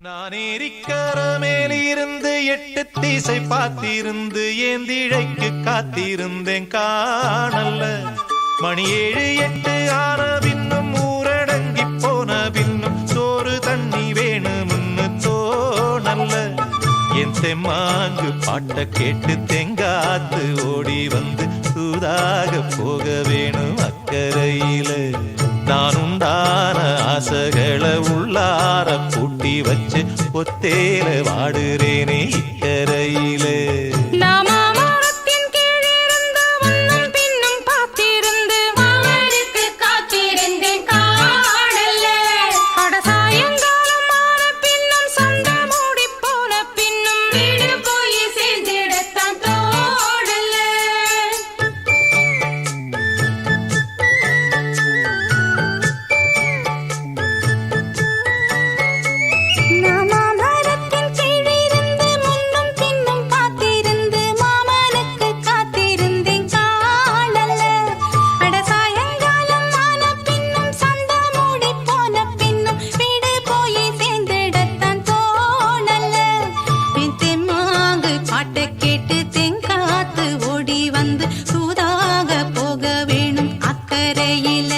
நான் ஏரிக்கர எட்டு தீசை பார்த்திருந்து ஏந்திழைக்கு காத்திருந்தேன் காணல்ல. மணி ஏழு எட்டு ஆன பின்னும் ஊரடங்கி போன பின்னும் சோறு தண்ணி வேணும்னு தோணல்ல. என் தெம்மாங்கு பாட்ட கேட்டு தெங்காத்து ஓடி வந்து சூதாக போக வேணும் அக்கறை பூட்டி வச்சு ஒத்தேல வாடுறேனே இக்கரை பாட்டைக் கேட்டு தென்காத்து ஓடி வந்து சூதாக போக வேணும் அக்கறையில.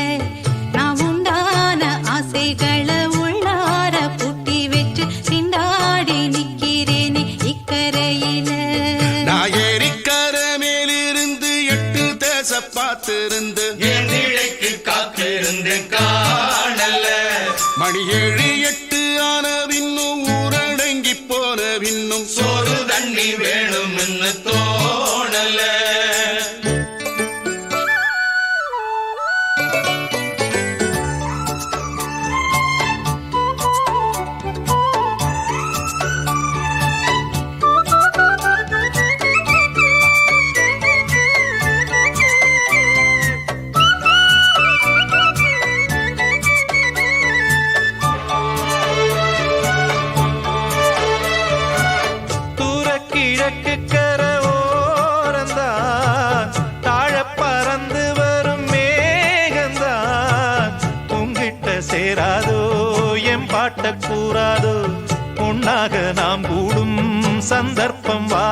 நான் உண்டான ஆசைகளை உள்ளார பூட்டி வச்சு திண்டாடி நிக்கிறேனே இக்கரையில. நான் ஏரிக்கர மேலிருந்து எட்டு தேச பார்த்திருந்து ஏந்திழைக்கு காத்திருந்தேன் காணல்ல மணி ஏழு எட்டு ஆன பின்னும் ஊரடங்கி போன பின்னும் சோறு தண்ணி வேணும்னு தோணல என் பொன்னாக நாம் கூடும் சந்தர்ப்பம் வா.